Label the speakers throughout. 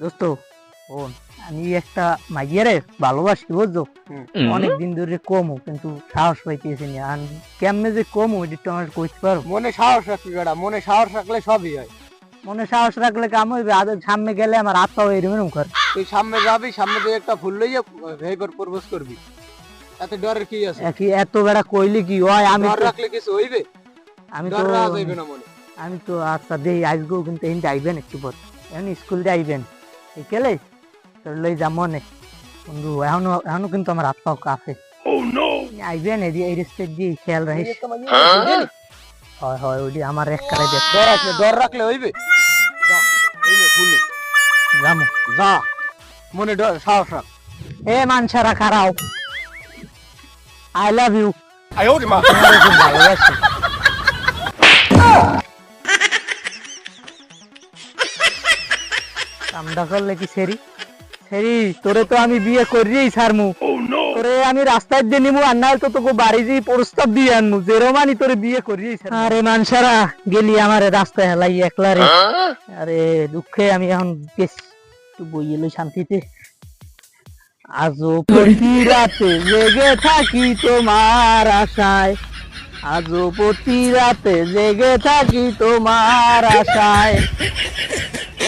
Speaker 1: দোস্ত আমি একটা মাইয়ারে ভালোবাসি বুঝছ? অনেক দিন ধরে কমও কিন্তু সাহস পাইতেছি না আর কেমনে যে কমও এটা একটু আমার কইতে পারো।
Speaker 2: মনে সাহস রাখবি বেটা মনে সাহস রাখলে সবই হয়।
Speaker 1: মনে সাহস রাখলে কাম হইবে আদের সামনে গেলে আমার হাত পা এরম এরম করে।
Speaker 2: তুই সামনে যাবি সামনে দিয়ে একটা ফুল লইয়া ভেই করে প্রপোজ করবি। এত ডরের কি আছে?
Speaker 1: একই এত বেড়া কইলে কি? হয় আমি
Speaker 2: ডর
Speaker 1: তো
Speaker 2: রাখলে কিছু হইবে?
Speaker 1: আমি তো
Speaker 2: ডর রাখা যাইবে না মনে।
Speaker 1: আমি তো আচ্ছা দেই আজকেও কিন্তু এখানে আইবেন একটু পর। এখন স্কুল দিয়ে আইবেন বিকেলে তোর লই যা মনে বন্ধু এখনও এখনও কিন্তু আমার হাত পাও কাছে আইবেন oh, এদি এই রেস্টের দি খেয়াল রাখিস হয় হয় ওডি আমার এক কারে দেখ
Speaker 2: ডর রাখলে ডর রাখলে হইবে
Speaker 1: যামু।
Speaker 2: যা মনে ডর সাহস রাখ
Speaker 1: এ মানসারা খারাও আই লাভ ইউ।
Speaker 3: আই
Speaker 1: ওরে মা। কামটা করলে কি সেরি? সেরি তোরে তো আমি বিয়ে করিয়েই ছাড়মু। তোরে আমি রাস্তায় দিয়ে নিমু আর নাহলে তো তোকে বাড়ি দিয়ে প্রস্তাব দিয়ে আনমু। যেরমানি তোরে বিয়ে করিয়েই আরে মানসারা গেলি আমারে রাস্তায় হেলাই একলা রে। আরে দুঃখে আমি এখন বেশ একটু বই এলো শান্তিতে। আজও প্রতি রাতে জেগে থাকি তোমার আশায়। আজও প্রতি রাতে জেগে থাকি তোমার আশায়।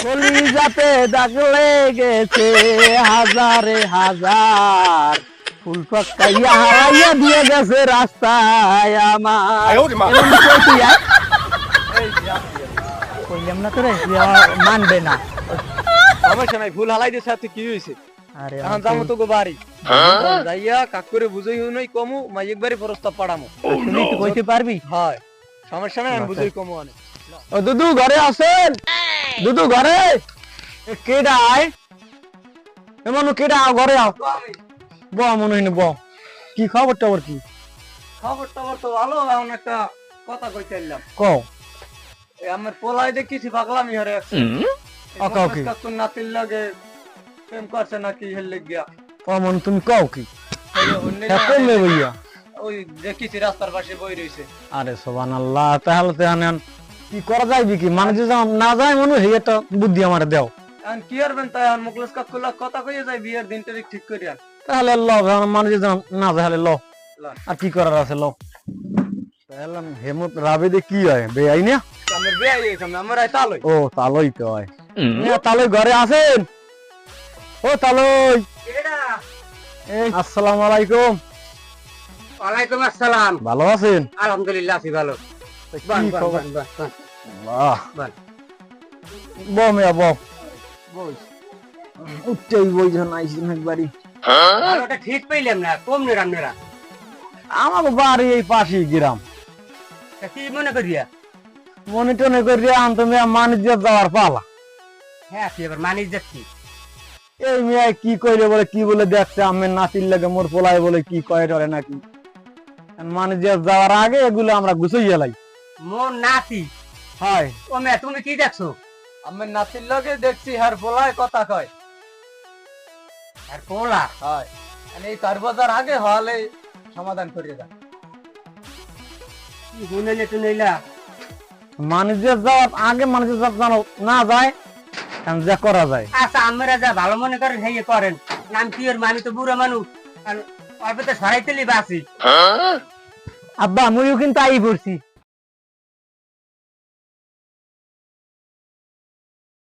Speaker 1: কলিজাতে দাগ লেগেছে হাজারে হাজার। হারাইয়া দিয়ে গেছে রাস্তায় আমার। কইলাম না তোরে মানবে না।
Speaker 2: সমস্যা নাই ফুল হালাই দিয়ে সাথে কি হয়েছে
Speaker 1: আরে
Speaker 2: যাব তো গো বাড়ি। যাইয়া কাক করে বুঝই হই নাই কমু মাই একবারই প্রস্তাব পাড়ামু।
Speaker 1: তুমি কইতে পারবি?
Speaker 2: হয়। সমস্যা নাই আমি আচ্ছা। বুঝই কমু অনেক।
Speaker 1: ও দুদু ঘরে আছেন দুদু ঘরে? এ কেডা আয় এমন কেডা আও ঘরে আও। ব মনে হইনি ব কি খবর টবর কি?
Speaker 2: খবর টবর তো ভালো এখন একটা কথা কই চাইলাম
Speaker 1: কও।
Speaker 2: এই আমার পোলাই দেখিছি পাগলামি হরে আছে।
Speaker 1: ওকে, ওকে।
Speaker 2: নাতির লাগে প্রেম করছে নাকি হেলে
Speaker 1: তুমি কও কি? হ্যাঁ
Speaker 2: ওই দেখিছি রাস্তার পাশে বই রইছে।
Speaker 1: আরে সোবান আল্লাহ তাহলে তো কি করা যাইবে কি মানুষ যদি না যায় মনে হয় একটা বুদ্ধি আমার দেও।
Speaker 2: এখন কি করবেন তাই? এখন মুখলেস কাকুর লাগে কথা কইয়ে যায় বিয়ের দিন তারিখ ঠিক করিয়া
Speaker 1: তাহলে ল মানুষ যদি না যায় তাহলে ল। আর কি করার আছে ল। তাহলে হেমত রাবেদে কি হয়? বেআই না?
Speaker 2: আমার বিয়ে হয়ে গেছে আমার আই তালই।
Speaker 1: ও তালই তো হয়। মিয়া তালই ঘরে আছেন? ও তালই। এই আসসালামু আলাইকুম।
Speaker 2: ওয়ালাইকুম আসসালাম।
Speaker 1: ভালো আছেন?
Speaker 2: আলহামদুলিল্লাহ আছি ভালো।
Speaker 1: তা
Speaker 2: বান,
Speaker 1: কি
Speaker 2: বান,
Speaker 1: খবর
Speaker 2: বান, বান, বান।
Speaker 1: আল্লাহ
Speaker 2: বান।
Speaker 1: ব মিয়া ব
Speaker 2: বই।
Speaker 1: উঠতেই আইসিন একবারই
Speaker 2: ভালোটা ঠিক পাইলাম না কম নে রান্নারা।
Speaker 1: আমার বাড়ি এই পাশেই গ্রাম।
Speaker 2: কি মনে করিয়া?
Speaker 1: মনে টনে করে আনতো মিয়া মানিজ্য যাওয়ার পালা।
Speaker 2: হ্যাঁ কি এবার মানিস যাচ্ছি
Speaker 1: এই মিয়া কি কইরে বলে কি বলে দেখছে? আমের নাতির লাগে মোর পোলায় বলে কি কয়ে টরে নাকি? মানিজ্য যাওয়ার আগে এগুলো আমরা গুছাই গেলাই
Speaker 2: মোর নাতি?
Speaker 1: হয়।
Speaker 2: ও মে তুমি কি দেখছ? আমি নাতির লগে দেখছি হার পোলায় কথা কয়। আর পোলা? হয়। মানে এই চার বছর আগে হলে সমাধান করিয়ে দাও। নইলা
Speaker 1: মানিজ্য যাওয়ার আগে মানিজ্য জানো না যায় যা করা যায়।
Speaker 2: আচ্ছা আমরা যা ভালো মনে করেন হেয়ে করেন। নাম কি ওর? মানি তো বুড়ো মানুষ। আর অল্প তো সরাইতেলি বাসি
Speaker 1: আব্বা মুইও কিন্তু আই পড়ছি।